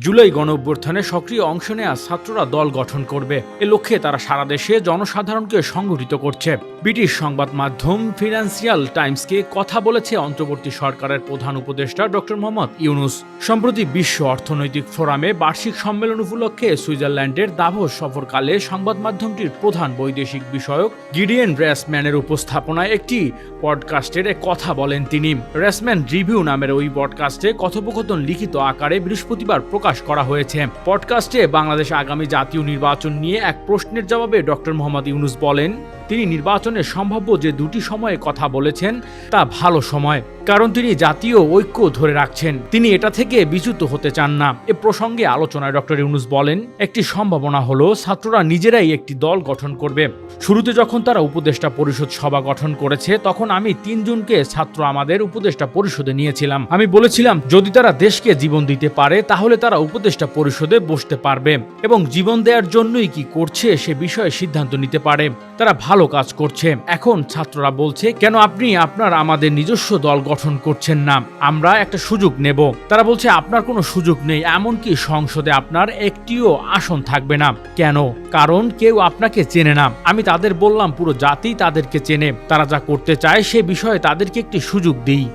জুলাই গণ অভ্যুত্থানে সক্রিয় অংশ নেওয়া ছাত্ররা দল গঠন করবে। এ লক্ষ্যে তারা সারা দেশে জনসাধারণকে সংগঠিত করছে। ব্রিটিশ সংবাদ মাধ্যম ফিনান্সিয়াল টাইমসকে কথা বলেছে অন্তর্বর্তী সরকারের প্রধান উপদেষ্টা ডক্টর মোহাম্মদ ইউনুস। সম্প্রতি বিশ্ব অর্থনৈতিক ফোরামে বার্ষিক সম্মেলন উপলক্ষে সুইজারল্যান্ডের দাভোস সফরকালে সংবাদ মাধ্যমটির প্রধান বৈদেশিক বিষয়ক গিডিয়েন রেসম্যানের উপস্থাপনায় একটি পডকাস্টের কথা বলেন তিনি। রেসম্যান রিভিউ নামের ওই পডকাস্টে কথোপকথন লিখিত আকারে বৃহস্পতিবার প্রকাশ করা হয়েছে। পডকাস্টে বাংলাদেশ আগামী জাতীয় নির্বাচন নিয়ে এক প্রশ্নের জবাবে ডক্টর মোহাম্মদ ইউনুস বলেন তিনি নির্বাচনের সম্ভাব্য যে দুটি সময়ে কথা বলেছেন, তা ভালো সময়, কারণ তিনি জাতীয় ঐক্য ধরে রাখছেন। তিনি এটা থেকে বিচ্যুত হতে চান না। এ প্রসঙ্গে আলোচনায় ডক্টর ইউনুস বলেন, একটি সম্ভাবনা হলো ছাত্ররা নিজেরাই একটি দল গঠন করবে। শুরুতে যখন তারা উপদেষ্টা পরিষদ সভা গঠন করেছে, তখন আমি তিনজনকে ছাত্র আমাদের উপদেষ্টা পরিষদে নিয়েছিলাম। আমি বলেছিলাম, যদি তারা দেশকে জীবন দিতে পারে, তাহলে তারা উপদেষ্টা পরিষদে বসতে পারবে এবং জীবন দেওয়ার জন্যই কি করছে সে বিষয়ে সিদ্ধান্ত নিতে পারে। তারা ভালো কাজ করছে এখন ছাত্ররা বলছে, কেন আপনি আপনার আমাদের নিজস্ব দল গঠন করছেন না? আমরা একটা সুযোগ নেব। তারা বলছে, আপনার কোনো সুযোগ নেই, এমনকি সংসদে আপনার একটিও আসন থাকবে না। কেন? কারণ কেউ আপনাকে চেনে না। আমি তাদের বললাম, পুরো জাতি তাদেরকে চেনে। তারা যা করতে চায় সে বিষয়ে তাদেরকে একটি সুযোগ দিই।